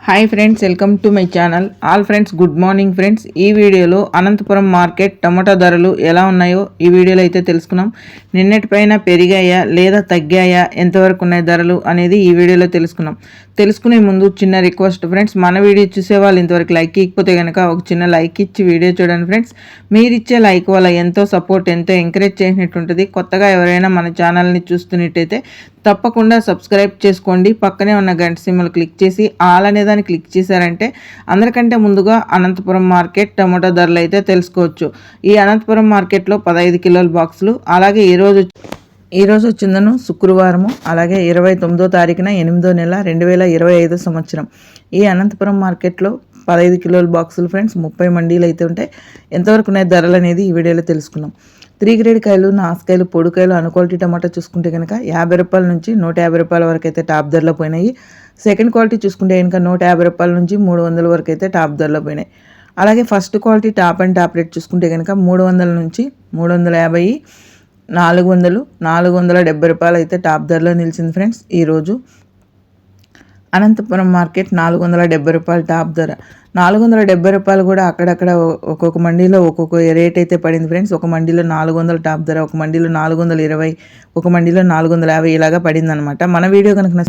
Hi friends welcome to my channel all friends good morning friends ఈ వీడియోలో Anantapuram market టమాటా ధరలు ఎలా ఉన్నాయో ఈ వీడియోలో అయితే తెలుసుకున్నాం. నిన్నటిపైన పెరిగాయా లేదా తగ్గాయా? ఎంతవరకు ఉన్నాయి ధరలు అనేది ఈ వీడియోలో తెలుసుకున్నాం. తెలుసుకునే ముందు చిన్న రిక్వెస్ట్ ఫ్రెండ్స్ మన వీడియో చూసే వాళ్ళు ఇంతవరకు లైక్ ఇకపోతే కనుక ఒక చిన్న లైక్ ఇచ్చి వీడియో చూడండి ఫ్రెండ్స్. మీరు ఇచ్చే లైక్ వల్ల ఎంతో సపోర్ట్ ఎంతో ఎంకరేజ్ చేసినట్టు ఉంటుంది కొత్తగా ఎవరైనా మన ఛానల్ని చూస్తున్నట్టయితే తప్పకుండా సబ్స్క్రైబ్ చేసుకోండి. పక్కనే ఉన్న గంట సిమ్మలు క్లిక్ చేసి ఆల్ అనే దాన్ని క్లిక్ చేశారంటే అందరికంటే ముందుగా అనంతపురం మార్కెట్ టమాటో ధరలు అయితే తెలుసుకోవచ్చు. ఈ అనంతపురం మార్కెట్లో పదహైదు కిలోల బాక్సులు అలాగే ఈరోజు ఈరోజు వచ్చిందను శుక్రవారము అలాగే ఇరవై తొమ్మిదో తారీఖున ఎనిమిదో నెల రెండు వేల ఇరవై ఐదో సంవత్సరం. ఈ అనంతపురం మార్కెట్లో పదహైదు కిలోల బాక్సులు ఫ్రెండ్స్ ముప్పై మండీలు అయితే ఉంటాయి ఎంతవరకు ఉన్నాయి ధరలు అనేది ఈ వీడియోలో తెలుసుకున్నాం త్రీ గ్రేడ్ కాయలు నాసుకాయలు పొడికాయలు అనుక్వాలిటీ టమాటా చూసుకుంటే కనుక యాభై రూపాయల నుంచి నూట యాభై రూపాయల వరకు అయితే టాప్ ధరలో పోయినాయి. సెకండ్ క్వాలిటీ చూసుకుంటే కనుక నూట యాభై రూపాయల నుంచి మూడు వందల వరకు అయితే టాప్ ధరలో పోయినాయి. అలాగే first quality top and top rate చూసుకుంటే కనుక మూడు వందల నుంచి మూడు వందల యాభై నాలుగు వందలు నాలుగు వందల డెబ్బై రూపాయలు అయితే టాప్ ధరలో నిలిచింది ఫ్రెండ్స్ ఈరోజు. అనంతపురం మార్కెట్ నాలుగు వందల డెబ్బై రూపాయలు టాప్ ధర. నాలుగు వందల డెబ్బై రూపాయలు కూడా అక్కడక్కడ ఒక్కొక్క మండీలో ఒక్కొక్క రేట్ అయితే పడింది ఫ్రెండ్స్. ఒక మండీలో నాలుగు వందల టాప్ ధర ఒక మండీలో నాలుగు వందల ఇరవై ఒక మండీలో నాలుగు వందల యాభై ఇలాగా పడింది అనమాట మన వీడియో కనుక